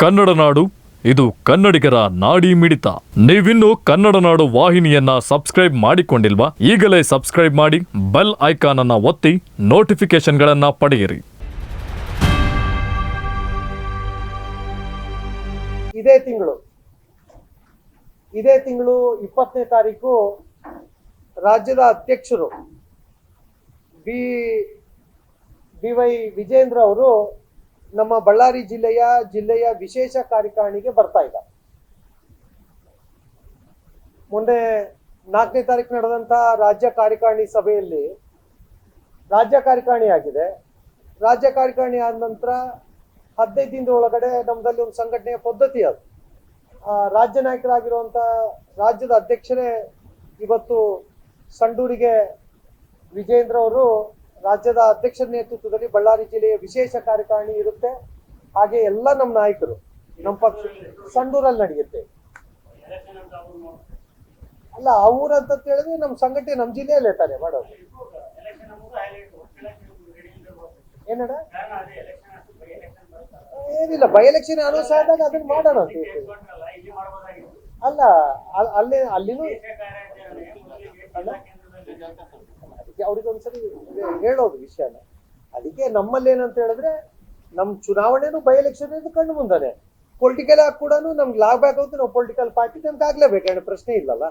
ಕನ್ನಡ ನಾಡು, ಇದು ಕನ್ನಡಿಗರ ನಾಡಿ ಮಿಡಿತ. ನೀವಿನ್ನು ಕನ್ನಡ ನಾಡು ವಾಹಿನಿಯನ್ನ ಸಬ್ಸ್ಕ್ರೈಬ್ ಮಾಡಿಕೊಂಡಿಲ್ವಾ? ಈಗಲೇ ಸಬ್ಸ್ಕ್ರೈಬ್ ಮಾಡಿ, ಬೆಲ್ ಐಕಾನ್ ಅನ್ನ ಒತ್ತಿ ನೋಟಿಫಿಕೇಶನ್ಗಳನ್ನ ಪಡೆಯಿರಿ. ಇದೇ ತಿಂಗಳು. ಇದೇ ತಿಂಗಳು ಇಪ್ಪತ್ತನೇ ತಾರೀಕು ರಾಜ್ಯದ ಅಧ್ಯಕ್ಷರು ಬಿ ಬಿ ವೈ ವಿಜೇಂದ್ರ ಅವರು ನಮ್ಮ ಬಳ್ಳಾರಿ ಜಿಲ್ಲೆಯ ಜಿಲ್ಲೆಯ ವಿಶೇಷ ಕಾರ್ಯಕಾರಿಣಿಗೆ ಬರ್ತಾ ಇದ್ದ ಮೊನ್ನೆ ನಾಲ್ಕನೇ ತಾರೀಕು ನಡೆದಂತ ರಾಜ್ಯ ಕಾರ್ಯಕಾರಿಣಿ ಸಭೆಯಲ್ಲಿ ರಾಜ್ಯ ಕಾರ್ಯಕಾರಿಣಿ ಆಗಿದೆ ರಾಜ್ಯ ಕಾರ್ಯಕಾರಿಣಿ ಆದ ನಂತರ ಹದಿನೈದು ದಿನದ ಒಳಗಡೆ ನಮ್ಮದಲ್ಲಿ ಒಂದು ಸಂಘಟನೆಯ ಪದ್ಧತಿ ಅದು. ಆ, ರಾಜ್ಯ ನಾಯಕರಾಗಿರುವಂತ ರಾಜ್ಯದ ಅಧ್ಯಕ್ಷರೇ ಇವತ್ತು ಸಂಡೂರಿಗೆ ವಿಜೇಂದ್ರ ಅವರು ರಾಜ್ಯದ ಅಧ್ಯಕ್ಷರ ನೇತೃತ್ವದಲ್ಲಿ ಬಳ್ಳಾರಿ ಜಿಲ್ಲೆಯ ವಿಶೇಷ ಕಾರ್ಯಕಾರಿಣಿ ಇರುತ್ತೆ. ಹಾಗೆ ಎಲ್ಲ ನಮ್ಮ ನಾಯಕರು ನಮ್ಮ ಪಕ್ಷ ಸಂಡೂರಲ್ಲಿ ನಡೆಯುತ್ತೆ. ಅಲ್ಲ ಅವ್ರ ಅಂತ ಹೇಳಿದ್ರೆ ನಮ್ಮ ಸಂಘಟನೆ ನಮ್ಮ ಜಿಲ್ಲೆಯಲ್ಲೇ ತಾನೆ ಮಾಡೋದು. ಏನಡ ಏನಿಲ್ಲ ಬೈ ಎಲೆಕ್ಷನ್ ಅನೌನ್ಸ್ ಆದಾಗ ಅದನ್ನ ಮಾಡೋಣ ಅಂತ. ಅಲ್ಲ ಅಲ್ಲಿ ಅಲ್ಲಿನೂ ಅಲ್ಲ ಅದಕ್ಕೆ ಅವ್ರಿಗೆ ಒಂದ್ಸರಿ ಹೇಳೋದು ವಿಷಯನ. ಅದಕ್ಕೆ ನಮ್ಮಲ್ಲಿ ಏನಂತ ಹೇಳಿದ್ರೆ ನಮ್ ಚುನಾವಣೆನೂ ಬೈ ಎಲೆಕ್ಷನ್ ಕಣ್ಣು ಮುಂದಾನೆ. ಪೊಲಿಟಿಕಲ್ ಆಗಿ ಕೂಡ ನಮ್ಗೆ ಲಾಭ ಆಗೋದು ನಾವು ಪೊಲಿಟಿಕಲ್ ಪಾರ್ಟಿ ನಮ್ಗೆ ಆಗ್ಲೇಬೇಕು ಪ್ರಶ್ನೆ ಇಲ್ಲಲ್ಲ.